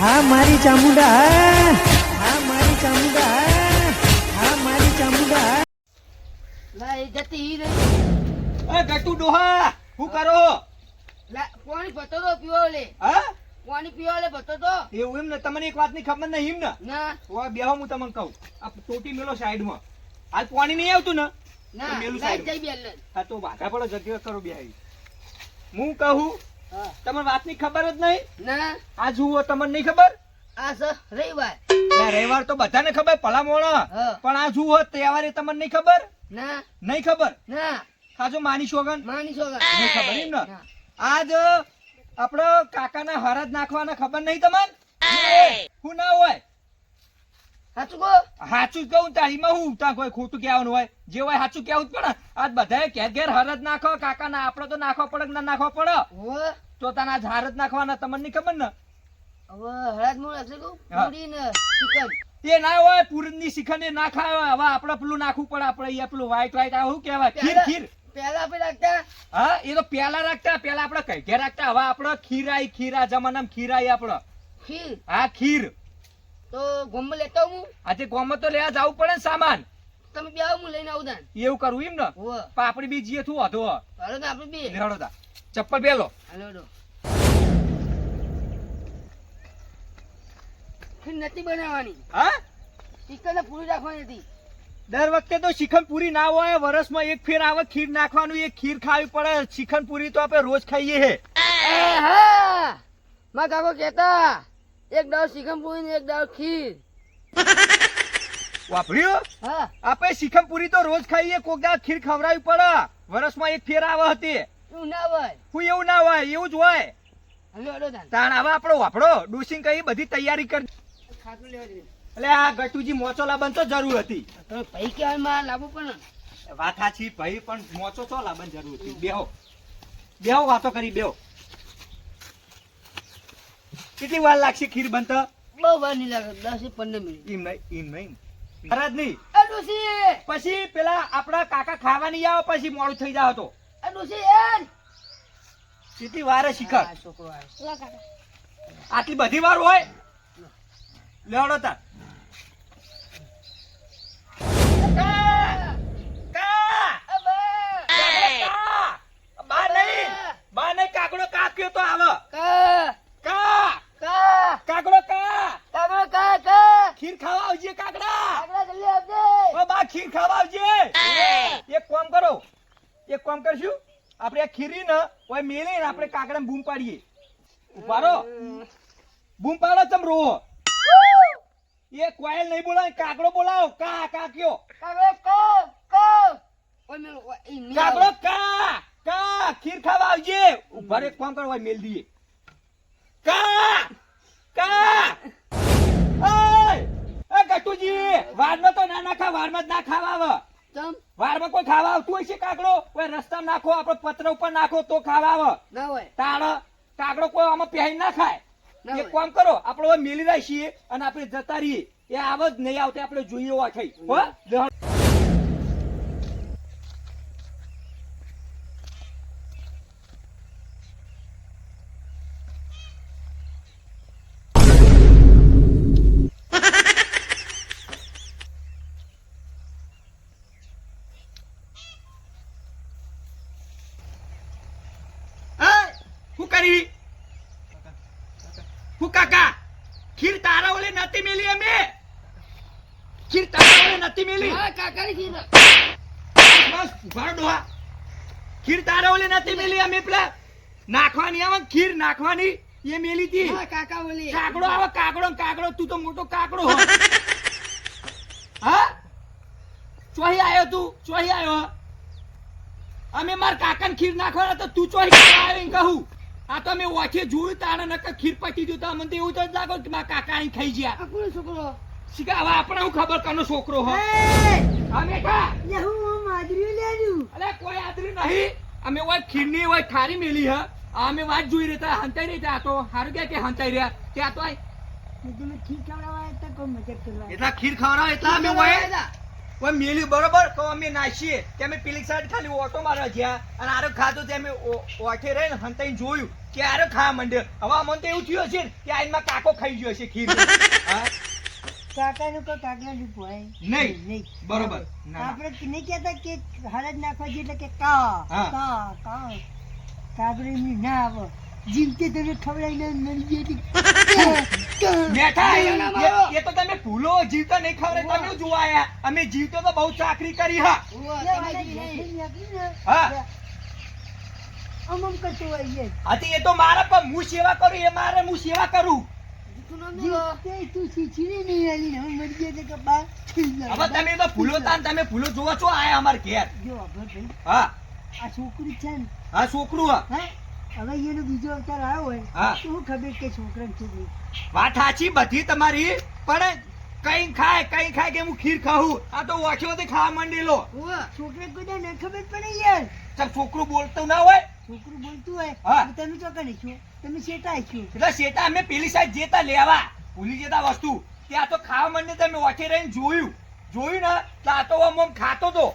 હા મારી ચામુંડા હા. હા મારી ચામુંડા હા. હા મારી ચામુંડા લઈ લા એ જતી રહી એ ગટુ ડોહા હું કરો? લા પાણી ભતો તો પીવો લે. હા? પાણી પીવો લે ભતો તો. એવું એમ ને? તમને એક વાતની ખબર નહીં એમ ને? ના. તો બેહો હું તમને કહું. આ ટોટી મેલો સાઈડમાં. હાલ પાણી નહીં આવતું ને ના મેલું સાઈડ. જઈ બેલ હા તો વાઘા પડો જગ્યા કરો બેહાઈ હું કહું તમને વાતની ખબર જ નહીં? ના? આ જુઓ તમને નહીં ખબર? આ સર રવિવાર. રવિવાર તો બધાને ખબર ભલા મોણા પણ આ જુઓ તહેવારે તમને નહીં ખબર? ના? નહીં ખબર? ના? આજો માની શોગન માની શોગન નહીં ખબર એમ ને? આજ આપણો કાકાના હરજ નાખવાના ખબર નહીં તમને? હું ના હોય. સાચું જ કહું તારીમાં હું ત્યાં કોઈ ખોટું કહેવાનું હોય. જે હોય સાચું કહેવું જ પડે. આજ બધાએ ઘેર ઘેર હરજ નાખો કાકાના આપડે તો નાખો પડે ના નાખો પડે? તો તને આજ હરજ નાખવાના તમને ખબર ને? મૂળ. પૂરી ને એ ના હોય પૂરણની શિખંડ એ ના ખાય હવે આપડે પેલું નાખવું પડે આપડે અહીંયા પેલું વ્હાઈટ વ્હાઈટ આ શું કહેવાય? ખીર ખીર. પેલા આપણે રાખતા? હા એ તો પેલા રાખતા પેલા આપડે કઈ ઘેર રાખતા. હવે આપડે ખીરાઈ ખીરા જમાનામાં ખીરાઈ આપડે. ખીર. હા ખીર. તો ગોમ લેતો હું આજે ગોમ તો લેવા જવું પડે ને સામાન. તમે બે હું લઈને આવું તાન. એવું કરવું એમ ને? પાપડી બી જીએ થું હતો હાલો તો આપણે બી લેવડો તા. ચપ્પલ પહેલો. હાલો નથી બનાવવાની. હા? ચિકન પૂરી રાખવાની હતી. દર વખતે તો શિખન પૂરી ના હોય વર્ષમાં એક ફેર આવે ખીર નાખવાનું એક ખીર ખાવી પડે. શિખન પૂરી તો આપણે રોજ ખાઈએ હે. હા! મા કાકો કેતા એક દાવ શીખમપુરી ને એક દાવ ખીર. વાપર્યો? હા. આપણે શીખમપુરી તો રોજ ખાઈએ કોક દા ખીર ખવડાવી પડે. વર્ષમાં એક ફેર આવે હતી. એવું ના હોય. હું એવું ના હોય એવું જ હોય. તાણ હવે આપણો વાપડો ડુસિંગ કઈ બધી તૈયારી કર. એટલે આ ગટુજી મોચો લાબન તો જરૂર હતી. ભાઈ કે માં લાવવું પણ. વાત સાચી ભાઈ પણ મોચો તો લાબન જરૂર હતી. બેહો. બેહો વાતો કરી બેહો. કેટલી વાર લાગશે ખીર બનતા? બહુ વાર નહીં લાગે દસ પંદર મિનિટ. એમ નહીં એમ નહીં. ખરા નહીં? એ પછી પેલા આપણા કાકા ખાવા નહીં આવે પછી મોડું થઈ જાવ તો. એ એન! કેટલી વાર છોકરો આટલી બધી વાર હોય? લેવડો તાર. કા! કા! બા! કા! બા નહીં બા નહીં કાકડો કાક્યો તો આવે કા કા કા કાકડો કા કાગડો કા કા ખીર ખાવા આવજે કાકડા કાગડા જલ્દી આવજે ઓ બા ખીર ખાવા આવજે એક કામ કરો એક કામ કરશું આપણે આ ખીરી ને ઓય મેલીને આપણે કાકડા બૂમ પાડીએ. ઊભા રહો. બૂમ પાડો તમ રો એ કોયલ નહીં બોલાય કાકડો બોલાવો. કા કાક્યો કાકડો કો કો. મેલો કાકડો કા કા? ખીર ખાવા આવજે. ઉભારે એક કામ કરો ઓય મેલ દીએ કા કા? ઓય એ ગટુજી વારમાં તો ના નાખા વારમાં જ ના ખાવા આવે. વારમાં કોઈ ખાવા આવતું હોય છે કાકડો કોઈ રસ્તા નાખો આપડે પત્ર ઉપર નાખો તો ખાવા આવે. ના હોય. તાળ કાકડો કોઈ આમાં પહેરી ના ખાય. એક કામ કરો આપડે મેલી રાખીએ અને આપણે જતા રહીએ. એ આવે જ નહીં આવતે આપણે જોઈએ હોય થઈ. કરી. હું કાકા ખીર તારા ઓલે નથી મેલી અમે. ખીર તારા ઓલે નથી મેલી. હા કાકાની ખીર. બસ ઉભારો ડોહા. ખીર તારા ઓલે નથી મેલી અમે પેલા. નાખવાની આવે ખીર નાખવાની એ મેલી હતી. હા કાકા ઓલી કાકડો આવે કાકડો કાકડો તું તો મોટો કાકડો હો. હા? ચોહી આવ્યો તું ચોહી આવ્યો અમે માર કાકાને ખીર નાખવાના તો તું ચોહી આવ્યો કહું. આ તો અમે ઓછે જોયું તાણે નકર ખીર પચી ગયું તા મને તો એવું તો જ લાગો કે મારા કાકા અહીં ખાઈ ગયા. આ કોનો છોકરો? શીખા હવે આપણે હું ખબર કનો છોકરો હો? અમે કા અરે કોઈ આદરી નહીં. અમે ઓય ખીરની ઓય ખારી મેલી હ. અમે વાત જોઈ રહેતા હંતાઈ રહેતા આ તો હારું કે કે હંતાઈ રહ્યા? ત્યાં? તો એટલા ખીર ખવડાવે એટલા અમે ઓય? ઓય મેલી બરોબર? તો અમે નાશીએ કે અમે પેલી સાઈડ ખાલી ઓટો મારવા જ્યાં. અને આરો ખાધું તે અમે ઓઠે રહીને હંતાઈ જોયું. ક્યારે ખા માંડ્યો હવે અમને તો એવું થયું હશે ને કે આઈનમાં કાકો ખાઈ ગયો હશે ખીર. કાકાનું કોઈ કાકલાનું પોય નહીં. નહીં. બરોબર. આપણે નહીં કહેતા કે હળદ નાખવા જોઈએ એટલે કે કા કા કા. કાગડો ના આવે. જીવતે તમે ખવડાવીને મરી ગઈ બેઠા એ- એ તો તમે ભૂલો જીવતો નહીં ખબર તમે જોવાયા અમે જીવતો તો બહુ ચાકરી કરી હા. હા. અમમ કરતો હોય આથી એ તો મારા પણ હું સેવા કરું એ મારે હું સેવા કરું. હવે તમે તો ભૂલો તાન તમે ભૂલો જોવા છો આયા અમાર ઘેર? હા. આ છોકરી છે ને હા છોકરું હા. હે હવે એનો બીજો અવતાર આવ્યો હોય હા. તો શું ખબર કે છોકરાને છોકરી વાત સાચી બધી તમારી પણ કઈ ખાય કઈ ખાય કે હું ખીર ખાઉં? આ તો વાંખ્યો ખાવા માંડેલો. છોકરે કોઈ ને ખબર પડે યાર. ચાલ છોકરું બોલતું ના હોય છોકરું બોલતું હોય હા. તમે ચોકડી છો તમે શેટા છો. એટલે શેટા અમે પેલી સાઈડ જેતા લેવા ભૂલી જતા વસ્તુ. ત્યાં તો ખાવા મને તમે વાંચે રહીને જોયું. જોયું ને તો આ તો આમ ખાતો તો.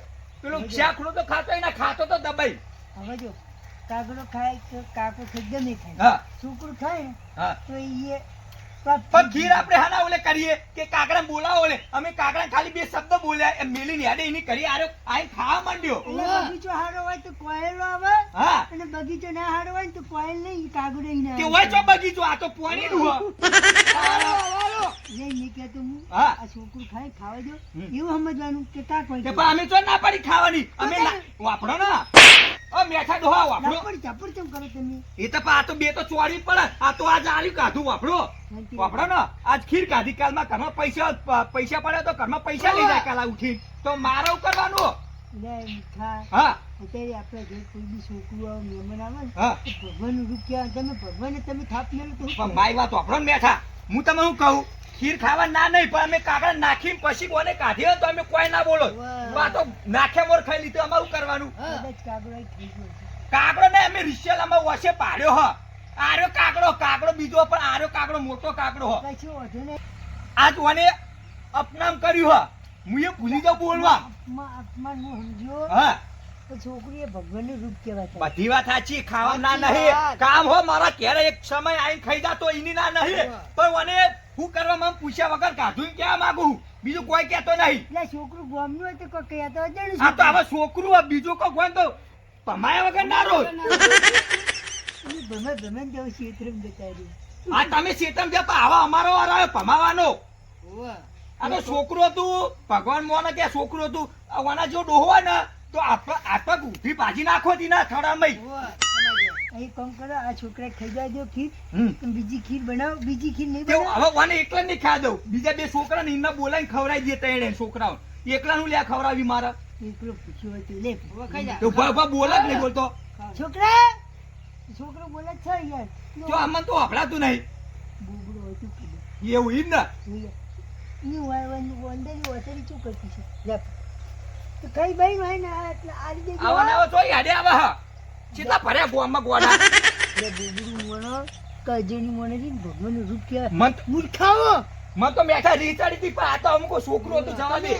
પેલો શાકડો તો ખાતો એના ખાતો તો દબાઈ. હવે જો કાગડો ખાય કાકો ખાય નહીં ખાય. હા. છોકરું ખાય હા. તો એ પણ ખીર આપણે હાના ઓલે કરીએ કે કાકડા બોલાવો ઓલે. અમે કાકડા ખાલી બે શબ્દ બોલ્યા એમ મેલી યાદે એની કરી આરો આઈ ખાવા માંડ્યો. બગીચો હારો હોય તો કોયલ આવે હા. અને બગીચો ના હારો હોય તો કોયલ નહીં કાગડો ઈ કે હોય છો બગીચો આ તો પોણી નું નહીં નહીં કહેતો હું. હા. આ છોકરું ખાય ખાવા દો એવું સમજવાનું કે કાક હોય કે પણ અમે તો ના પડી ખાવાની. અમે વાપરો ના. ઓ મેઠા ડોહા વાપરો. પણ ઝાપડ કેમ કરો તમે? એ તો આ તો બે તો ચોરી પડે આ તો આજ આલ્યું કાઢું વાપરો. વાપરો ને? આજ ખીર કાઢી કાલમાં ઘરમાં પૈસા પૈસા પડે તો ઘરમાં પૈસા લઈ જાય કાલ ઉઠી તો મારો કરવાનું? હા. અત્યારે આપણે કોઈ બી છોકરું આવે મહેમાન આવે ને હા. તો ભગવાનનું રૂપ કહેવાય તમે ભગવાનને તમે થાપ મેળો તો શું પણ કરો? મારી વાત વાપરો ને મેઠા. હું તમે હું કહું? ખીર ખાવા ના નહીં પણ અમે કાકડા નાખીને પછી કોને કાઢીએ તો અમે કોઈ ના બોલો. તો નાખ્યા મોર ખાઈ લીધું અમારું કરવાનું? કાગડો ને અમે ને અમે વસે પાડ્યો હ. આર્યો કાકડો કાકડો બીજો પણ આર્યો કાકડો મોટો કાકડો હ. આજ મને અપનામ કર્યું હ. હું એ ભૂલી જાઉં બોલવા. હા. છોકરી એ ભગવાનનું રૂપ કહેવાય બધી વાત સાચી ખાવા ના નહીં. કામ હો મારા ઘેરે એક સમય આઈને ખાઈ જાતો એની ના નહીં. પણ મને હું કરવા માં પૂછ્યા વગર કાઢું ક્યાં માંગુ. બીજું કોઈ કહેતો નહીં. એટલે છોકરું ગોમનું હોય તો કોઈ કહેતો અજાણ્યું હા તો હવે છોકરું બીજું કોઈ ગોમ તો પમાયા વગર ના રોજ. ભમે ભમે ને તેઓ શેતરમ આ તમે શેતમ જતા આવા અમારો વાર આવ્યો પમાવાનો આ તો છોકરો હતું ભગવાન મોને કે છોકરો હતું આ વાના જો ડોહવા ને તો આપણા આપણા ઊભી ભાજી નાખો તી ના અહીં કોમ કરો? આ છોકરા ખાઈ જાય દો ખીર. બીજી ખીર બનાવો. બીજી ખીર નહીં બનાવો. હવે વાને એકલા નહીં ખા દઉં. બીજા બે છોકરા ને એમના બોલાવીને ખવડાવી દે તેણે છોકરાઓ એકલા નું લ્યા ખવડાવી મારા. એકલો પૂછ્યો હોય તો લે. તો ઊભા બોલા જ નહીં બોલતો. છોકરા! છોકરો બોલે છે યાર. જો આમાં તો અભડાતું નહીં. બુબડો હોય તો એવું એમ ને. જોઈએ. ઈ વા- વા- વંદાની શું કરતી છે? લે. તો કઈ ભાઈ ભાઈ ને એટલે આ રીતે જો. ને આવા ચોઈ હાડે આવા હા કેટલા ભર્યા ગોમાં ગોડા લે બુબડું મોણો, કાજળની મોણે છે ને રૂપ કહેવાય. મન મૂર્ખાઓ! મન તો મેઠા રીચાડી હતી પણ આ તો અમુક છોકરો હતું જવા દે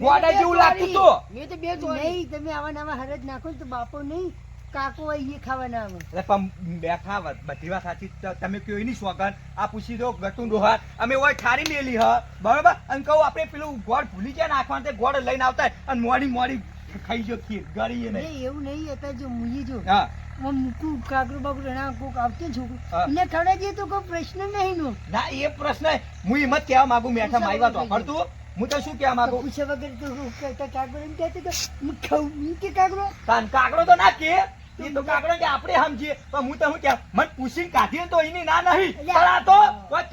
ગોડા જેવું લાગતું તો મેં તો બે નહીં તમે આવા નવા હરજ નાખો તો બાપો નહીં કાકો એ ખાવાના અમે. પણ બેઠા બધી વાત સાચી તમે કયો એની સોગન આ પૂછી દો ગટું ડોહા. અમે હોય ઠારી લેલી હ. બરોબર? અને કહું આપણે પેલું ગોળ ભૂલી ગયા નાખવાનું તે ગોળ લઈને આવતા અને મોડી મોડી ખાઈ જો ખીર. ગળીએ નહીં. એવું નહીં અત્યારે જો મુઈએ જો હા. આમ મૂકું કાકરો બાકરો ના કોક આવતું છોકરું. એને ખવડાવી તો કોઈ પ્રશ્ન નહીં નો. ના એ પ્રશ્ન હું એમ જ કહેવા માંગુ મેઠા મારી વાત વાપરતું હું તો શું કહેવા માંગુ? પૂછ્યા વગર તો કાકરો એમ કહેતો હું ખાઉં. કે કાકરો? કાકડો તો ના કે. એ તો કાકડો કે આપણે સમજીએ. પણ હું તો શું કે મને પૂછીને કાઢીએ તો એની ના નહીં. પણ આ તો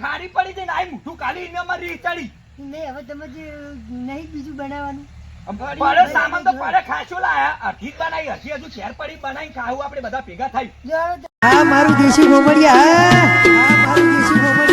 થાળી પડી જાય આ મોઢું કાઢી એને મારી ચડી. નહીં હવે તમે જે નહીં બીજું બનાવવાનું. પડે સામાન તો પડે ખાસો લાયા અઢી બનાવી હજી હજુ શેર પડી બનાવી ખાવું આપણે બધા ભેગા થઈ આ મારું દેશી ગોમડિયા આ મારું દેશી ગોમડિયા